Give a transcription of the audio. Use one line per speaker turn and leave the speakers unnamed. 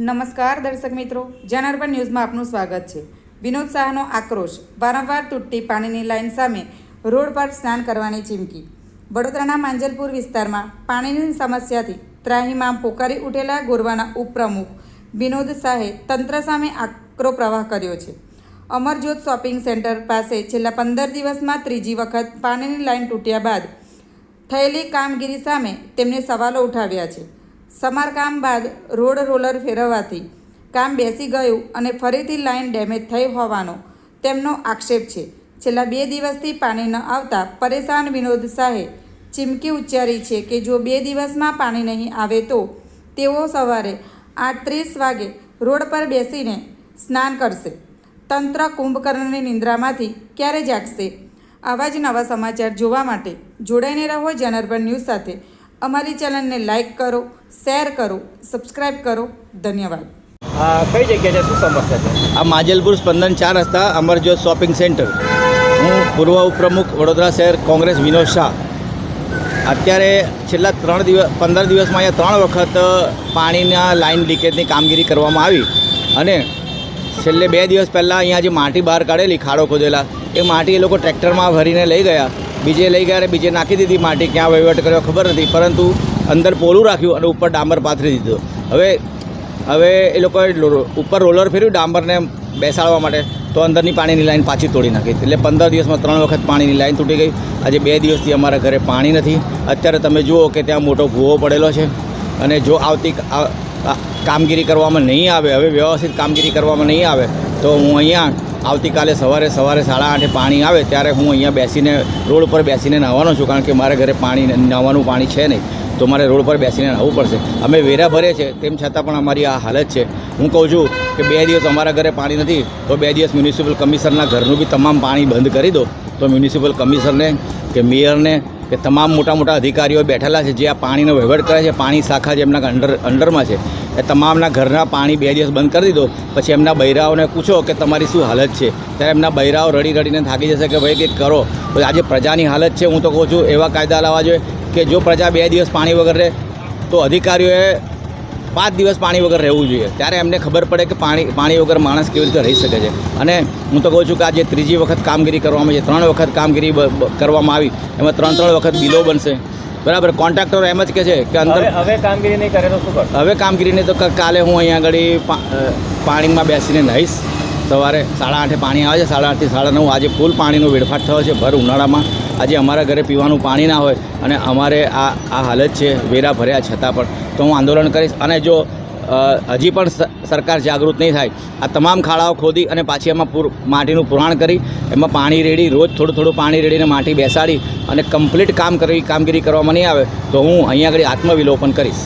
નમસ્કાર દર્શક મિત્રો જનાર્પણ ન્યૂઝમાં આપનું સ્વાગત છે. વિનોદ શાહનો આક્રોશ, વારંવાર તૂટતી પાણીની લાઇન સામે રોડ પર સ્નાન કરવાની ચીમકી. વડોદરાના માંજલપુર વિસ્તારમાં પાણીની સમસ્યાથી ત્રાહીમામ પોકારી ઉઠેલા ગોરવાના ઉપપ્રમુખ વિનોદ શાહે તંત્ર સામે આકરો પ્રવાહ કર્યો છે. અમરજ્યોત શોપિંગ સેન્ટર પાસે છેલ્લા પંદર દિવસમાં ત્રીજી વખત પાણીની લાઇન તૂટ્યા બાદ થયેલી કામગીરી સામે તેમણે સવાલો ઉઠાવ્યા છે. સમારકામ બાદ રોડ રોલર ફેરવવાથી કામ બેસી ગયું અને ફરીથી લાઇન ડેમેજ થઈ હોવાનો તેમનો આક્ષેપ છે. છેલ્લા બે દિવસથી પાણી ન આવતા પરેશાન વિનોદ શાહે ચીમકી ઉચ્ચારી છે કે જો બે દિવસમાં પાણી નહીં આવે તો તેઓ સવારે આઠ ત્રીસ વાગે રોડ પર બેસીને સ્નાન કરશે. તંત્ર કુંભકર્ણની નિંદ્રામાંથી ક્યારે જાગશે? આવા જ નવા સમાચાર જોવા માટે જોડાઈને રહો. જનાર્પણ ન્યૂઝ સાથે અમારી ચેનલને લાઇક કરો શેર કરો સબસ્ક્રાઇબ કરો. ધન્યવાદ.
હા કઈ જગ્યા છે? શું સમસ્યા છે?
આ માજલપુર સ્પંદન ચાર રસ્તા અમરજ્યોત શોપિંગ સેન્ટર. હું પૂર્વ ઉપપ્રમુખ વડોદરા શહેર કોંગ્રેસ વિનોદ શાહ. અત્યારે છેલ્લા ત્રણ દિવસ પંદર દિવસમાં અહીંયા ત્રણ વખત પાણીના લાઇન લીકેજની કામગીરી કરવામાં આવી. અને છેલ્લે બે દિવસ પહેલાં અહીંયા જે માટી બહાર કાઢેલી ખાડો ખોદેલા એ માટી એ લોકો ટ્રેક્ટરમાં ભરીને લઈ ગયા. બીજે લઈ ગયા અને બીજે નાખી દીધી. માટી ક્યાં વહીવટ કર્યો ખબર નથી, પરંતુ અંદર પોલું રાખ્યું અને ઉપર ડામર પાથરી દીધો. હવે હવે એ લોકોએ ઉપર રોલર ફેર્યું ડામરને બેસાડવા માટે, તો અંદરની પાણીની લાઈન પાછી તોડી નાખી. એટલે પંદર દિવસમાં ત્રણ વખત પાણીની લાઈન તૂટી ગઈ. આજે બે દિવસથી અમારા ઘરે પાણી નથી. અત્યારે તમે જુઓ કે ત્યાં મોટો ભૂવો પડેલો છે. અને જો આવતી કામગીરી કરવામાં નહીં આવે, હવે વ્યવસ્થિત કામગીરી કરવામાં નહીં આવે, તો હું અહીંયા આવતીકાલે સવારે સવારે સાડા આઠે પાણી આવે ત્યારે હું અહીંયા બેસીને રોડ પર બેસીને નહાવાનો છું, કારણ કે મારા ઘરે પાણી નહાવાનું પાણી છે નહીં. તો મારે રોડ પર બેસીને નહાવું પડશે. અમે વેરા ભરે છે તેમ છતાં પણ અમારી આ હાલત છે. હું કહું છું કે બે દિવસ અમારા ઘરે પાણી નથી, તો બે દિવસ મ્યુનિસિપલ કમિશનરના ઘરનું બી તમામ પાણી બંધ કરી દો. તો મ્યુનિસિપલ કમિશનરને કે મેયરને કે તમામ મોટા મોટા અધિકારીઓ બેઠેલા છે જે આ પાણીનો વહીવટ કરે છે, પાણી શાખા જે એમના અંડર અંડરમાં છે, એ તમામના ઘરના પાણી બે દિવસ બંધ કરી દીધો, પછી એમના બૈરાઓને પૂછો કે તમારી શું હાલત છે? ત્યારે એમના બૈરાઓ રડી રડીને થાકી જશે કે ભાઈ કંઈક કરો? આજે પ્રજાની હાલત છે, હું તો કહું છું, એવા કાયદા લાવવા જોઈએ કે જો પ્રજા બે દિવસ પાણી વગર રહે, તો અધિકારીઓએ પાંચ દિવસ પાણી વગર રહેવું જોઈએ. ત્યારે એમને ખબર પડે કે પાણી પાણી વગર માણસ કેવી રીતે રહી શકે છે. અને હું તો કહું છું કે આજે ત્રીજી વખત કામગીરી કરવામાં છે ત્રણ વખત કામગીરી કરવામાં આવી એમાં ત્રણ ત્રણ વખત બિલો બનશે. બરાબર? કોન્ટ્રાક્ટરો એમ જ કહે છે કે અંદર
હવે કામગીરી નહીં કરે તો શું હવે
હવે નહીં તો કાલે હું અહીંયા આગળ પાણીમાં બેસીને નહીશ. સવારે સાડા આઠે પાણી આવે છે સાડા આઠથી સાડા નવ આજે ફૂલ પાણીનો વેડફાટ થયો છે ભર ઉનાળામાં. આજે અમારા ઘરે પીવાનું પાણી ના હોય અને અમારે આ આ હાલત છે વેરા ભર્યા છતાં પણ. તો હું આંદોલન કરીશ અને જો હજી પણ સરકાર જાગૃત નહીં થાય, આ તમામ ખાડાઓ ખોદી અને પાછી એમાં પૂર, માટીનું પુરાણ કરી, એમાં પાણી રેડી, રોજ થોડું થોડું પાણી રેડીને માટી બેસાડી અને કમ્પ્લીટ કામ કરવી કામગીરી કરવામાં નહીં આવે, તો હું અહીંયા આગળ આત્મવિલોપન કરીશ.